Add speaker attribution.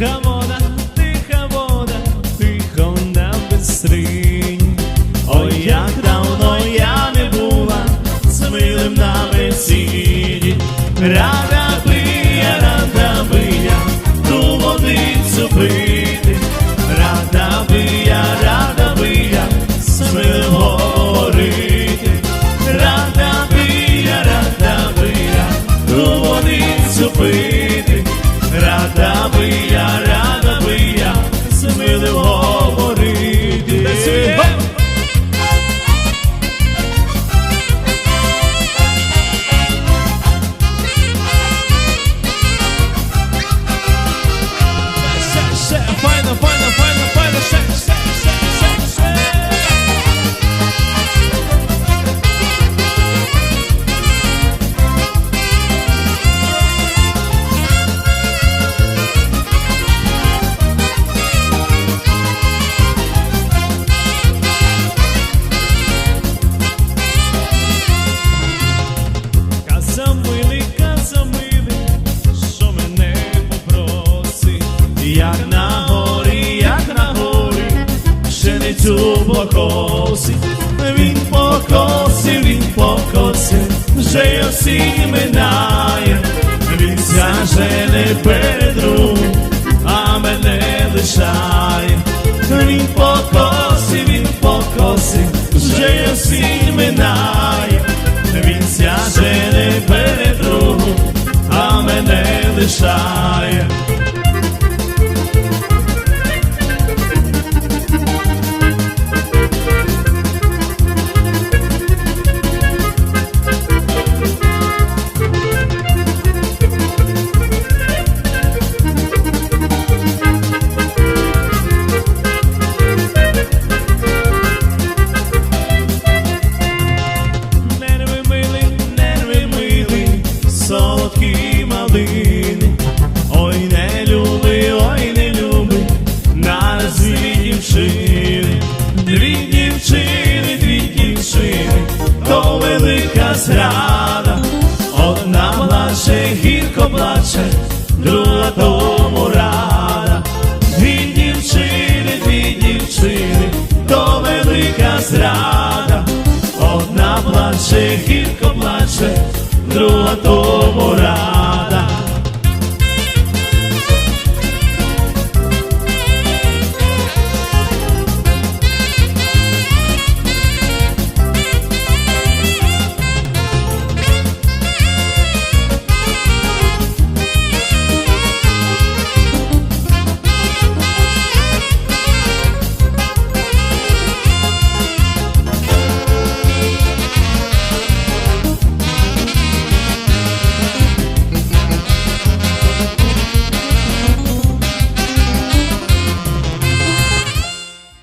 Speaker 1: Тиха вода, тиха вода, тихо на бистрині. Ой, як давно я не була з милим на весіллі. Рада пшеницю покосить, він покосив, він покосив, вже й осінь минає, він сяже не перед а мене лишає, він покосив, він покосив, вже й осінь минає. Він сяже не перед а мене лишає. друга тому рада, дві дівчини, дві дівчини, то велика зрада, одна плаче, гірко плаче, друга тому рада.